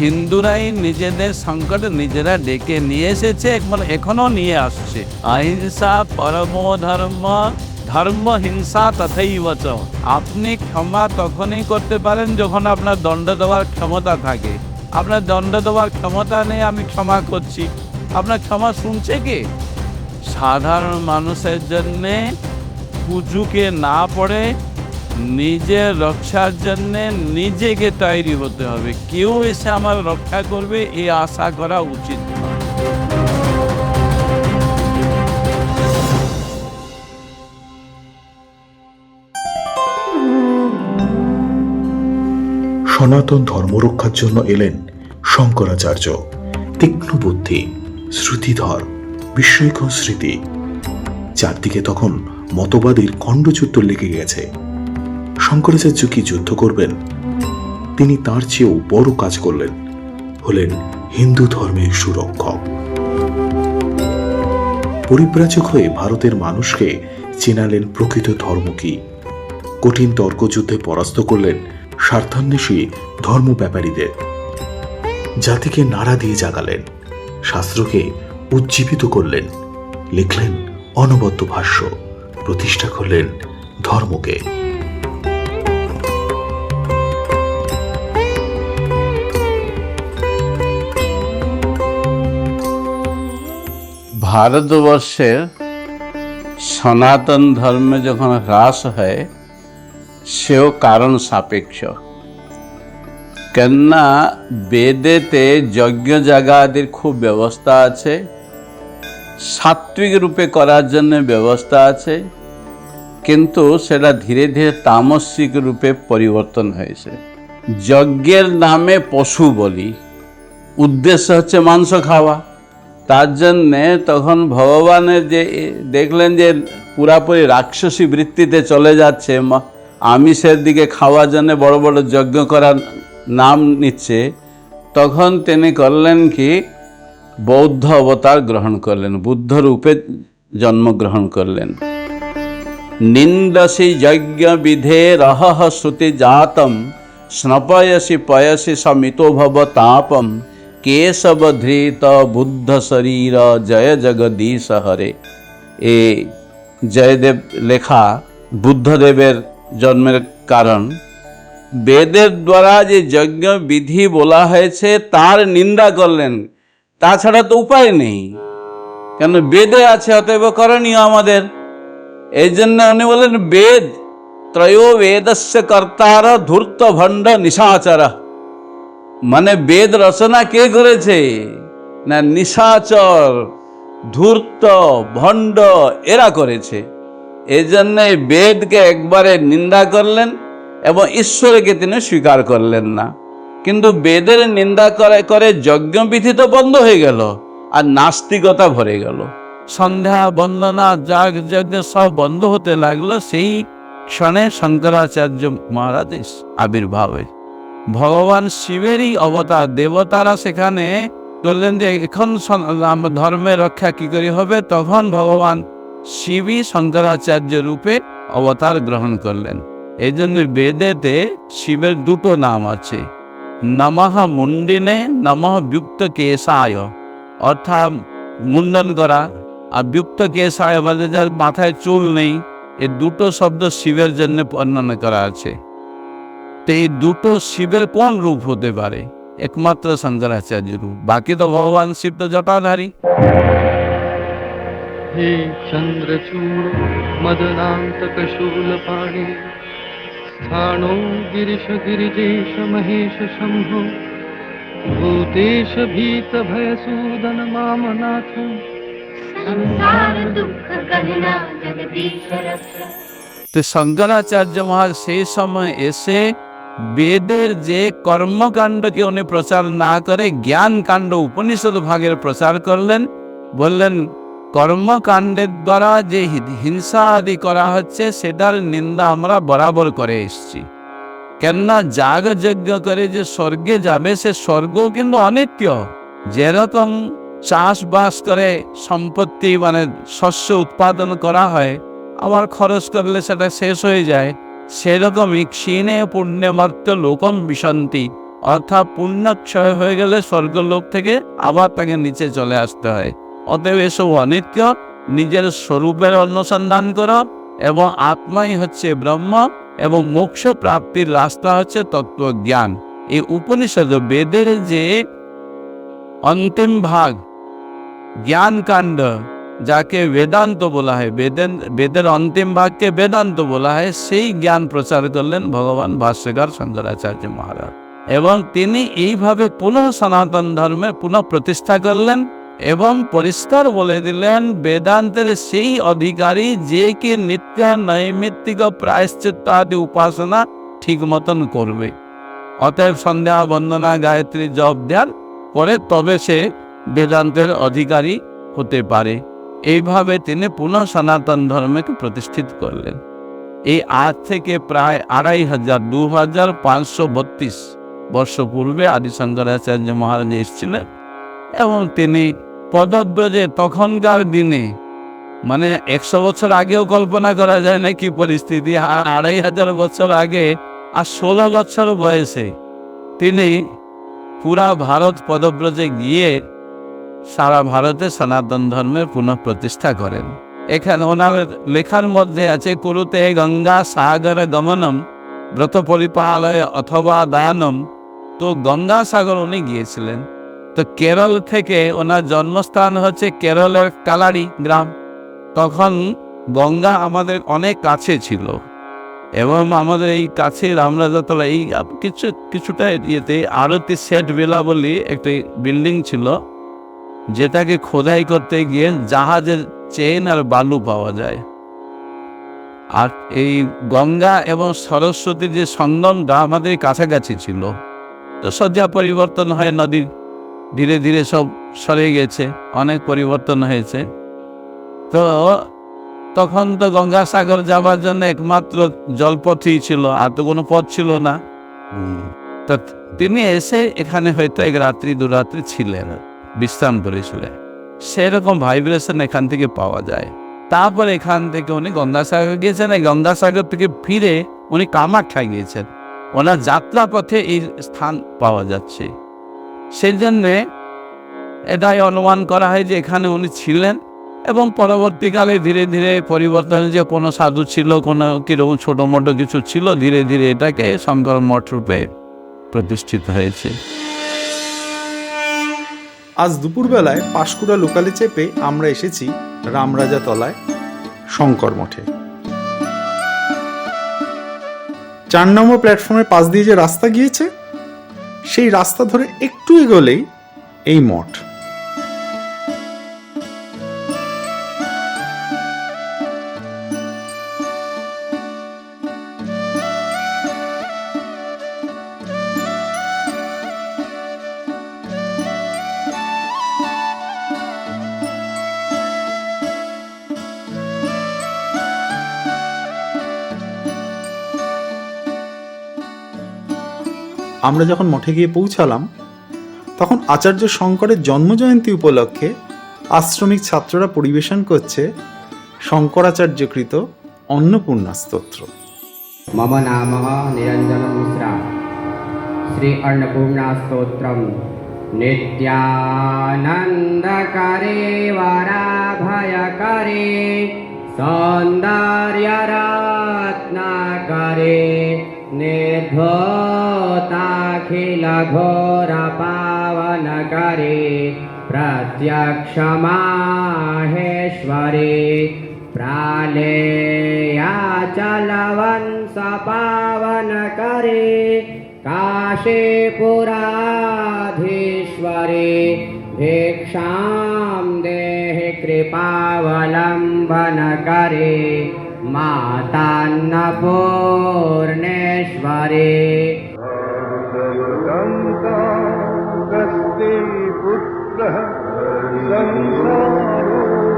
হিন্দুরাই নিজেদের সংকট নিজেরা ডেকে নিয়ে এসেছে এখনও নিয়ে আসছে। অহিংসা, পরম ধর্ম ধর্ম, হিংসা তথাই বচ আপনি ক্ষমা তখনই করতে পারেন যখন আপনার দণ্ড দেওয়ার ক্ষমতা থাকে। আপনার দণ্ড দেওয়ার ক্ষমতা নেই আমি ক্ষমা করছি। আপনার ক্ষমা শুনছে কি? সাধারণ মানুষের জন্যে পুজুকে না পড়ে নিজের রক্ষার জন্য নিজেকে তৈরি হতে হবে। কেউ এসে আমার রক্ষা করবে এই আশা করা উচিত সনাতন ধর্ম রক্ষার জন্য এলেন শঙ্করাচার্য। তীক্ষ্ণ বুদ্ধি, শ্রুতিধর, বিস্ময়কর স্মৃতি। চারদিকে তখন মতবাদীর খণ্ডযুদ্ধ লেগে গেছে। শঙ্করাচার্য কি যুদ্ধ করবেন? তিনি তার চেয়েও বড় কাজ করলেন, হলেন হিন্দু ধর্মের সুরক্ষক। পরিব্রাজক হয়ে ভারতের মানুষকে চেনালেন প্রকৃত ধর্ম কি। কঠিন তর্কযুদ্ধে পরাস্ত করলেন স্বার্থান্বেষী ধর্ম ব্যাপারীদের জাতিকে নাড়া দিয়ে জাগালেন, শাস্ত্রকে উজ্জীবিত করলেন, লিখলেন অনবদ্য ভাষ্য, প্রতিষ্ঠা করলেন ধর্মকে। ভারতবর্ষের সনাতন ধর্মে যখন হ্রাস হয়, সেও কারণ সাপেক্ষ। কেননা বেদেতে যজ্ঞ জাগাদের খুব ব্যবস্থা আছে সাত্বিক রূপে করার জন্য ব্যবস্থা আছে, কিন্তু সেটা ধীরে ধীরে তামসিক রূপে পরিবর্তন হয়েছে। যজ্ঞের নামে পশু বলি, উদ্দেশ্য হচ্ছে মাংস খাওয়া। তার জন্যে তখন ভগবানের যে দেখলেন যে পুরাপুরি রাক্ষসী বৃত্তিতে চলে যাচ্ছে আমিষের দিকে খাওয়ার জন্য বড় বড় যজ্ঞ করার নাম নিচ্ছে, তখন তিনি করলেন কি, বৌদ্ধ অবতার গ্রহণ করলেন, বুদ্ধ রূপে জন্মগ্রহণ করলেন। নিন্দসি যজ্ঞ বিধে রহহ শ্রুতি জাতম, স্নপয়সি পয়সি সমিতো ভব তাপম কেশব ধৃত বুদ্ধ শরীর জয় জগদীশ হরে এ জয়দেব লেখা বুদ্ধদেবের জন্মের কারণ বেদের দ্বারা যে যজ্ঞ বিধি বলা হয়েছে তার নিন্দা করলেন তাছাড়া তো উপায় নেই কেন বেদে আছে অতএব করণীয় আমাদের এই জন্য উনি বলেন বেদ ত্রয়ো বেদস্য কর্তার ধূর্ত ভণ্ড নিশাচর মানে বেদ রচনা কে করেছে? না, নিশাচর, ধূর্ত, ভণ্ড, এরা করেছে। এই জন্য বেদকে একবারে নিন্দা করলেন এবং ঈশ্বরকে তিনি স্বীকার করলেন না। কিন্তু বেদের নিন্দা করে করে যজ্ঞবিধি তো বন্ধ হয়ে গেল আর নাস্তিকতা ভরে গেল। সন্ধ্যা, বন্দনা, যাগ, যজ্ঞ সব বন্ধ হতে লাগল সেই ক্ষণে শঙ্করাচার্য মহারাজ আবির্ভাব হয় ভগবান শিবেরই অবতার, দেবতারা সেখানে বললেন যে, এখন ধর্মের রক্ষা কি করে হবে? তখন ভগবান শিবই শঙ্করাচার্য রূপে অবতার গ্রহণ করলেন। এই জন্য বেদেতে শিবের দুটো নাম আছে। নমঃ মুন্ডিনে নমঃ ব্যুক্ত কেশায় অর্থাৎ মুন্ডন করা। আর ব্যুক্ত কেশায় যার মাথায় চুল নেই, এই দুটো শব্দ শিবের জন্য বর্ণনা করা আছে। তো এই দুটো শিবের কোন রূপ হতে পারে একমাত্র শঙ্করাচার্য রূপ বাকি তো ভগবান শিব তো জটাধারী हे चन्द्रचूड मदनान्तकशूलपाणि स्थाणो गिरिशगिरिजेश महेश शम्भो भूतेश भीतभयसूदन मामनाथ संसार दुःख कहना जगदीश रक्षा তো শঙ্করাচার্য মহারাজ সেই সময় এসে বেদের যে কর্মকাণ্ডকে উনি প্রচার না করে জ্ঞান কাণ্ড উপনিষদ ভাগের প্রচার করলেন, বললেন, কর্মকাণ্ডের দ্বারা যে হিংসা আদি করা হচ্ছে, সেটার নিন্দা আমরা বরাবর করে এসেছি। কেননা যাগ যজ্ঞ করে যে স্বর্গে যাবে, সে স্বর্গও কিন্তু অনিত্য। যেরকম চাষবাস করে সম্পত্তি মানে শস্য উৎপাদন করা হয়, আবার খরচ করলে সেটা শেষ হয়ে যায় সেরকমই ক্ষীণে পুণ্যমাত্র লোকম বিশান্তি অর্থাৎ পুণ্যক্ষয় হয়ে গেলে স্বর্গলোক থেকে আবার তাকে নিচে চলে আসতে হয়। অতএব এসব অনিত্য, নিজের স্বরূপের অনুসন্ধান করো এবং আত্মাই হচ্ছে ব্রহ্ম এবং মোক্ষ প্রাপ্তির রাস্তা হচ্ছে তত্ত্বজ্ঞান। এই উপনিষদ বেদের যে অন্তিম ভাগ জ্ঞান কাণ্ড যাকে বেদান্ত বলা হয় বেদেন বেদের অন্তিম ভাগকে বেদান্ত বলা হয়, সেই জ্ঞান প্রচার করলেন ভগবান ভাষ্যকার শঙ্করাচার্য মহারাজ। এবং তিনি এইভাবে পুনঃ সনাতন ধর্মে পুনঃ প্রতিষ্ঠা করলেন এবং পরিষ্কার বলে দিলেন, বেদান্তের সেই অধিকারী যে কি নিত্য নৈমিত্তিক প্রায়শ্চিত্ত আদি উপাসনা ঠিক মতন করবে। অতএব সন্ধ্যা বন্দনা গায়ত্রী জপ ধ্যান করে তবে সে বেদান্তের অধিকারী হতে পারে। এইভাবে তিনি পুনঃ সনাতন ধর্মকে প্রতিষ্ঠিত করলেন। এই আজ থেকে প্রায় আড়াই হাজার, দু হাজার পাঁচশো বত্রিশ বর্ষ পূর্বে আদি শঙ্করাচার্য মহারাজ এসেছিলেন এবং তিনি পদব্রজে তখনকার দিনে মানে একশো বছর আগেও কল্পনা করা যায় না কি পরিস্থিতি, আর আড়াই হাজার বছর আগে আর ষোলো বছর বয়সে তিনি পুরা ভারত পদব্রজে গিয়ে সারা ভারতে সনাতন ধর্মের পুনঃপ্রতিষ্ঠা করেন। এখানে ওনার লেখার মধ্যে আছে, কুরুতে গঙ্গা সাগর গমনম ব্রত পরিপালয় অথবা দায়ানম তো গঙ্গা সাগর উনি গিয়েছিলেন। তো কেরল থেকে ওনার জন্মস্থান হচ্ছে কেরলের কালাড়ি গ্রাম। তখন গঙ্গা আমাদের অনেক কাছে ছিল। এবং আমাদের এই কাছে রামরাজাতলা এই কিছু, কিছুটা ইয়েতে আরতি সেট বেলা বলি একটি বিল্ডিং ছিল। যেটাকে খোদাই করতে গিয়ে জাহাজের চেন আর বালু পাওয়া যায়। আর এই গঙ্গা এবং সরস্বতীর যে সঙ্গমটা আমাদের কাছাকাছি ছিল, তো সজ্জা পরিবর্তন হয় নদীর ধীরে ধীরে সব সরে গেছে, অনেক পরিবর্তন হয়েছে। তো তখন তো গঙ্গাসাগর যাওয়ার জন্য একমাত্র জলপথই ছিল, আর তো কোনো পথ ছিল না। তো তিনি এসে এখানে হয়তো এক রাত্রি, দু রাত্রি ছিলেন। বিশ্রাম করেছিলেন সেরকম ভাইব্রেশন এখান থেকে পাওয়া যায়। তারপর এখান থেকে উনি গঙ্গাসাগর গিয়েছেন এই গঙ্গাসাগর থেকে ফিরে উনি কামাখ্যা গিয়েছেন। ওনার যাত্রা পথে এই স্থান পাওয়া যাচ্ছে। সেই জন্যে এটাই অনুমান করা হয় যে এখানে উনি ছিলেন এবং পরবর্তীকালে ধীরে ধীরে পরিবর্তন যে কোনো সাধু ছিল, কোনো কীরকম ছোটো মোটো কিছু ছিল, ধীরে ধীরে এটাকে শঙ্কর মঠ রূপে প্রতিষ্ঠিত হয়েছে। আজ দুপুরবেলায় পাঁশকুড়া লোকালে চেপে আমরা এসেছি রামরাজা তলায় শঙ্কর মঠে। চার নম্বর প্ল্যাটফর্মের পাশ দিয়ে যে রাস্তা গিয়েছে, সেই রাস্তা ধরে একটু এগোলেই এই মঠ। আমরা যখন মঠে গিয়ে পৌঁছালাম, তখন আচার্য শঙ্করের জন্মজয়ন্তী উপলক্ষে আশ্রমিক ছাত্ররা পরিবেশন করছে শঙ্করাচার্যকৃত অন্নপূর্ণা স্তোত্র। মম নাম নিরঞ্জন মিশ্রা শ্রী অন্নপূর্ণা স্তোত্রম। নিত্যানন্দকারে, বরাভয়কারে, সৌন্দর্যরত্নাকারে নির্ভর निर्धोताखिलघोरपावनकरे प्रत्यक्षमाहेश्वरे प्रालेयाचलवंश पावनकरे काशीपुराधीश्वरे भिक्षां देहि कृपावलम्बनकरे मातान्नपूर्णेश्वरे गस्ते पुत्रः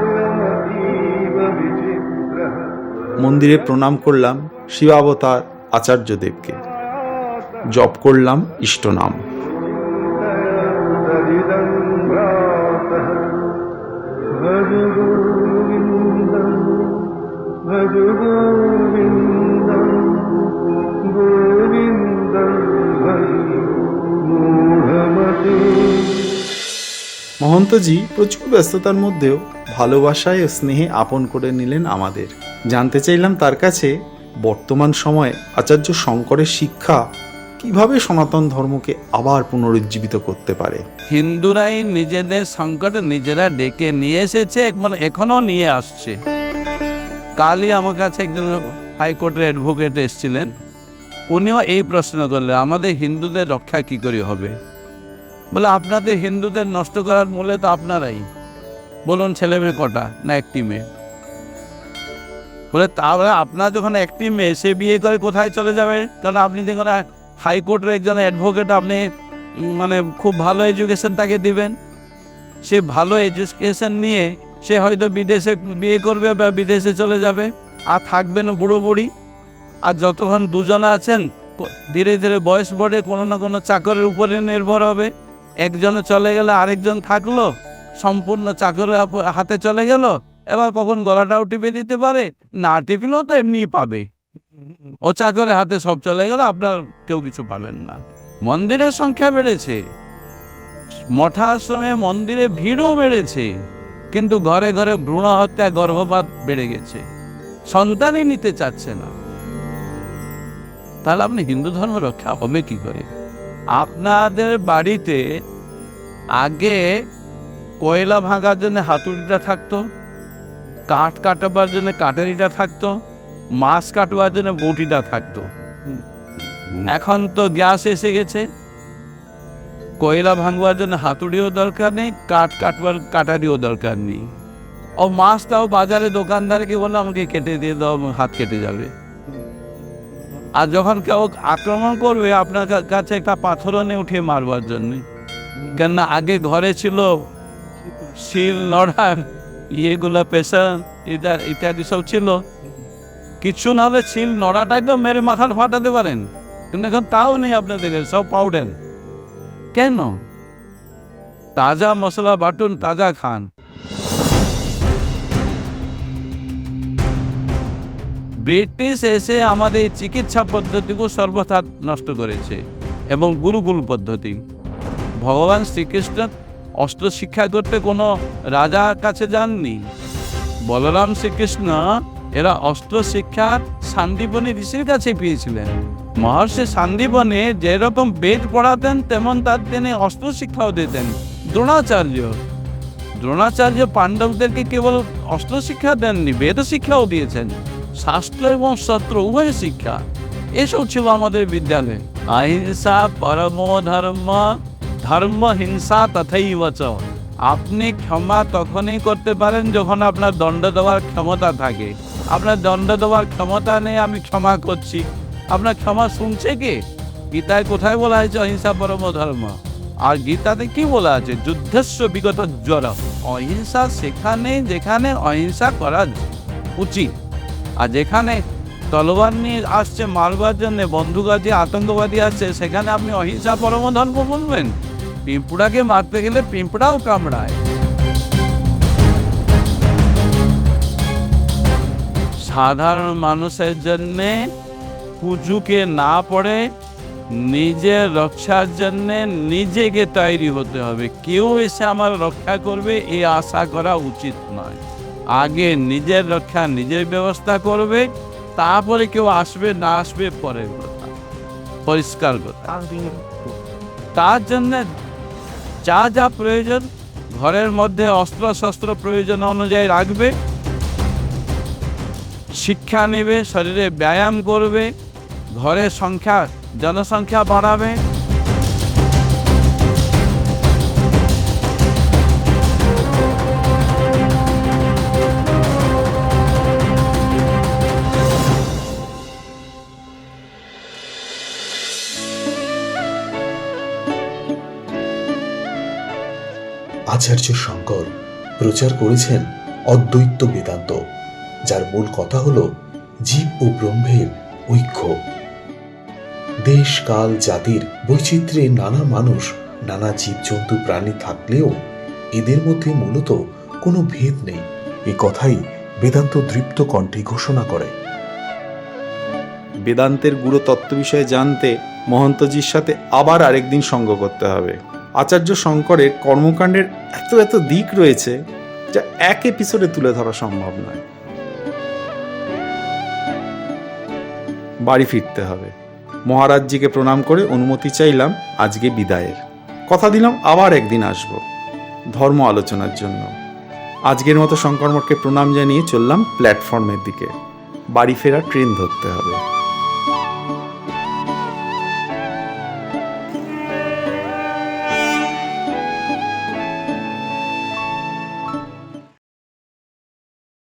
संसारोऽयमतीव विचित्रः মন্দিরে প্রণাম করলাম শিবাবতার আচার্যদেবকে জপ করলাম ইষ্টনাম तदिदं মহন্তজি প্রচুর ব্যস্ততার মধ্যেও ভালোবাসায় ও স্নেহে আপন করে নিলেন আমাদের। জানতে চাইলাম তার কাছে বর্তমান সময়ে আচার্য শঙ্করের শিক্ষা কীভাবে সনাতন ধর্মকে আবার পুনরুজ্জীবিত করতে পারে? হিন্দুরাই নিজেদের সংকট নিজেরা ডেকে নিয়ে এসেছে এবং এখনও নিয়ে আসছে। কালই আমার কাছে একজন হাইকোর্টের অ্যাডভোকেট এসেছিলেন। উনিও এই প্রশ্ন করলেন, আমাদের হিন্দুদের রক্ষা কি করে হবে? বলে, আপনাদের হিন্দুদের নষ্ট করার মূলে তো আপনারাই। বলুন, ছেলে মেয়ে কটা না একটি মেয়ে? বলে, তাহলে আপনার যখন একটি মেয়ে, সে বিয়ে করে কোথায় চলে যাবে? কারণ আপনি যখন হাইকোর্টের একজন অ্যাডভোকেট, আপনি মানে খুব ভালো এডুকেশন তাকে দিবেন। সে ভালো এডুকেশন নিয়ে সে হয়তো বিদেশে বিয়ে করবে বা বিদেশে চলে যাবে। আর থাকবেন বুড়ো বুড়ি। আর যতক্ষণ দুজনে আছেন, ধীরে ধীরে বয়স বড়ে কোনো না কোনো চাকরের উপরে নির্ভর হবে। একজনে চলে গেলে, আরেকজন থাকল, সম্পূর্ণ চাকরের হাতে চলে গেল, এবার কখন গলাটাও টিপে দিতে পারে, না টিপলেও তো এমনি পাবে। ও চাকরের হাতে সব চলে গেল, আপনার কেউ কিছু পাবেন না। মন্দিরের সংখ্যা বেড়েছে। মঠাশ্রমে মন্দিরে ভিড়ও বেড়েছে, কিন্তু ঘরে ঘরে ভ্রূণ হত্যা, গর্ভপাত বেড়ে গেছে। সন্তানই নিতে চাচ্ছে না। তাহলে আপনি হিন্দু ধর্ম রক্ষা হবে কি করে? আপনাদের বাড়িতে আগে কয়লা ভাঙার জন্য হাতুড়িটা থাকতো কাঠ কাটাবার জন্য কাটারিটা থাকতো মাছ কাটবার জন্য বটিটা থাকতো। এখন তো গ্যাস এসে গেছে। কয়লা ভাঙবার জন্য হাতুড়িও দরকার নেই কাঠ কাটবার কাটারিও দরকার নেই। ও মাছটাও বাজারে দোকানদারকে বলল আমাকে কেটে দিয়ে দাও হাত কেটে যাবে। আর যখন কেউ আক্রমণ করবে, আপনার কাছে একটা পাথরও নিয়ে উঠিয়ে মারবার জন্যে। কেননা আগে ঘরে ছিল শিল নড়া ইয়েগুলো, পেশা ইত্যাদি সব ছিল। কিছু না হলে শিল নড়াটাই তো মেরে মাথার ফাটাতে পারেন। কিন্তু এখন তাও নেই আপনাদের, সব পাউডার। কেন? তাজা মশলা বাটুন, তাজা খান। ব্রিটিশ এসে আমাদের চিকিৎসা পদ্ধতিকে সর্বথা নষ্ট করেছে এবং গুরুকুল পদ্ধতি। ভগবান শ্রীকৃষ্ণ অস্ত্র শিক্ষা করতে কোনো রাজার কাছে যাননি। বলরাম শ্রীকৃষ্ণ এরা অস্ত্র শিক্ষা শান্তিবনী ঋষির কাছে পেয়েছিলেন। মহর্ষি শান্তিবনে যেরকম বেদ পড়াতেন, তেমন তার তিনি অস্ত্র শিক্ষাও দিতেন। দ্রোণাচার্য দ্রোণাচার্য পাণ্ডবদেরকে কেবল অস্ত্র শিক্ষা দেননি, বেদ শিক্ষাও দিয়েছেন। শাস্ত্র এবং শস্ত্র উভয় শিক্ষা। এসব ছিল আমাদের বিদ্যালয়ে। অহিংসা পরম ধর্ম ধর্ম হিংসা তথাই বচ আপনি ক্ষমা তখনই করতে পারেন যখন আপনার দণ্ড দেওয়ার ক্ষমতা থাকে। আপনার দণ্ড দেওয়ার ক্ষমতা নেই, আমি ক্ষমা করছি। আপনার ক্ষমা শুনছে কে? গীতায় কোথায় বলা হয়েছে অহিংসা পরম ধর্ম? আর গীতাতে কি বলা আছে? যুদ্ধস্ব বিগত জ্বর। অহিংসা সেখানে যেখানে অহিংসা করা উচিত। আর যেখানে তলোয়ার নিয়ে আসছে মারবার জন্য বন্ধুগাজি আতঙ্কবাদী আসছে, সেখানে আপনি অহিংসা পরম ধর্ম বলবেন? পিঁপড়াকে মারতে গেলে পিঁপড়াও কামড়ায়। সাধারণ মানুষের জন্যে পুজুকে না পড়ে, নিজের রক্ষার জন্যে নিজেকে তৈরি হতে হবে। কেউ এসে আমার রক্ষা করবে এই আশা করা উচিত নয়। আগে নিজের রক্ষা নিজের ব্যবস্থা করবে তারপরে কেউ আসবে না আসবে পরের কথা। পরিষ্কার কথা। তার জন্য যা যা প্রয়োজন ঘরের মধ্যে অস্ত্র শস্ত্র প্রয়োজন অনুযায়ী রাখবে। শিক্ষা নেবে শরীরে ব্যায়াম করবে ঘরের সংখ্যা জনসংখ্যা বাড়াবে। আচার্য শঙ্কর প্রচার করেছেন অদ্বৈত বেদান্ত, যার মূল কথা হল জীব ও ব্রহ্মের ঐক্য। দেশ কাল জাতির বৈচিত্র্যে নানা মানুষ, নানা জীবজন্তু প্রাণী থাকলেও এদের মধ্যে মূলত কোনো ভেদ নেই। এ কথাই বেদান্ত দৃপ্ত কণ্ঠে ঘোষণা করে। বেদান্তের গুরু তত্ত্ব বিষয়ে জানতে মহন্তজির সাথে আবার আরেকদিন সঙ্গ করতে হবে। আচার্য শঙ্করের কর্মকাণ্ডের এত এত দিক রয়েছে যা এক এপিসোডে তুলে ধরা সম্ভব নয়। বাড়ি ফিরতে হবে। মহারাজজিকে প্রণাম করে অনুমতি চাইলাম আজকে বিদায়ের। কথা দিলাম আবার একদিন আসব ধর্ম আলোচনার জন্য। আজকের মতো শঙ্কর মঠকে প্রণাম জানিয়ে চললাম প্ল্যাটফর্মের দিকে। বাড়ি ফেরা ট্রেন ধরতে হবে।